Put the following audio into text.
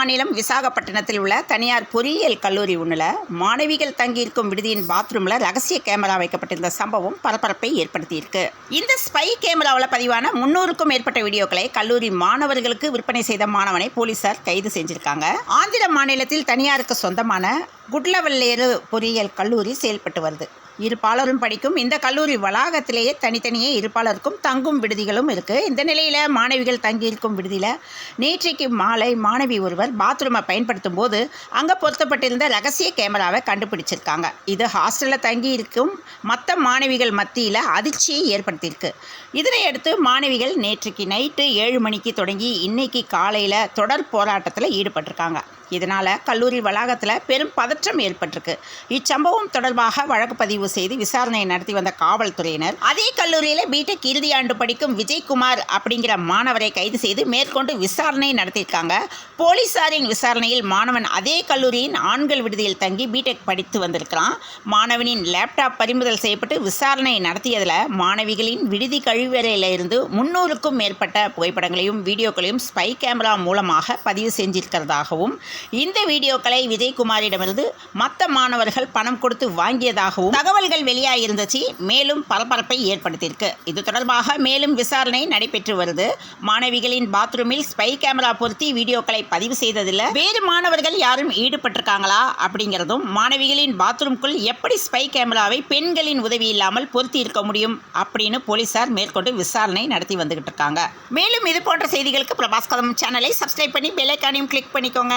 மாநிலம் விசாகப்பட்டினத்தில் உள்ள தனியார் பொறியியல் கல்லூரி ஒன்றில் மாணவிகள் தங்கியிருக்கும் விடுதியின் பாத்ரூமில் ரகசிய கேமரா வைக்கப்பட்டிருந்த சம்பவம் பரபரப்பை ஏற்படுத்தியிருக்கு. இந்த ஸ்பை கேமராவில் பதிவான முன்னூறுக்கும் மேற்பட்ட வீடியோக்களை கல்லூரி மாணவர்களுக்கு விற்பனை செய்த மாணவனை போலீசார் கைது செஞ்சிருக்காங்க. ஆந்திர மாநிலத்தில் தனியாருக்கு சொந்தமான குட்லவல்லேறு பொறியியல் கல்லூரி செயல்பட்டு வருது. இருப்பாளரும் படிக்கும் இந்த கல்லூரி வளாகத்திலேயே தனித்தனியே இருப்பாளருக்கும் தங்கும் விடுதிகளும் இருக்குது இந்த நிலையில் மாணவிகள் தங்கியிருக்கும் விடுதியில் நேற்றைக்கு மாலை மாணவி ஒருவர் பாத்ரூமை பயன்படுத்தும் போது அங்கே பொருத்தப்பட்டிருந்த ரகசிய கேமராவை கண்டுபிடிச்சிருக்காங்க. இது ஹாஸ்டலில் தங்கியிருக்கும் மற்ற மாணவிகள் மத்தியில் அதிர்ச்சியை ஏற்படுத்தியிருக்கு. இதனையடுத்து மாணவிகள் நேற்றுக்கு நைட்டு ஏழு மணிக்கு தொடங்கி இன்னைக்கு காலையில் தொடர் போராட்டத்தில் ஈடுபட்டிருக்காங்க. இதனால் கல்லூரி வளாகத்தில் பெரும் பதற்றம் ஏற்பட்டிருக்கு. இச்சம்பவம் தொடர்பாக வழக்கு பதிவு செய்து விசாரணை நடத்தி வந்த காவல்துறையினர் அதே கல்லூரியில் பிடெக் இறுதி ஆண்டு படிக்கும் விஜய்குமார் அப்படிங்கிற மாணவரை கைது செய்து மேற்கொண்டு விசாரணை நடத்தியிருக்காங்க. போலீசாரின் விசாரணையில் மாணவன் அதே கல்லூரியின் ஆண்கள் விடுதியில் தங்கி பிடெக் படித்து வந்திருக்கிறான். மாணவனின் லேப்டாப் பறிமுதல் செய்யப்பட்டு விசாரணை நடத்தியதில் மாணவிகளின் விடுதி கழிவறையில் இருந்து முன்னூறுக்கும் மேற்பட்ட புகைப்படங்களையும் வீடியோக்களையும் ஸ்பை கேமரா மூலமாக பதிவு செஞ்சிருக்கிறதாகவும் இந்த வீடியோக்களை விஜயகுமாரிடமிருந்து மற்ற மாணவர்கள் பணம் கொடுத்து வாங்கியதாகவும் தகவல்கள் வெளியாகிருந்துச்சு மேலும் பரபரப்பை ஏற்படுத்தியிருக்கு. இது தொடர்பாக மேலும் விசாரணை நடைபெற்று வருது. மாணவிகளின் பாத்ரூமில் ஸ்பை கேமரா பொருத்தி வீடியோக்களை பதிவு செய்ததில் வேறு மாணவர்கள் யாரும் ஈடுபட்டிருக்காங்களா அப்படிங்கிறதும் மாணவிகளின் பாத்ரூம்குள் எப்படி ஸ்பை கேமராவை பெண்களின் உதவி இல்லாமல் பொருத்தி இருக்க முடியும் அப்படின்னு போலீசார் மேற்கொண்டு விசாரணை நடத்தி வந்துகிட்டு இருக்காங்க. மேலும் இது போன்ற செய்திகளுக்கு பிரபாஸ்கரம் சேனலை சப்ஸ்கிரைப் பண்ணி பெல்லைக்கானையும் கிளிக் பண்ணிக்கோங்க.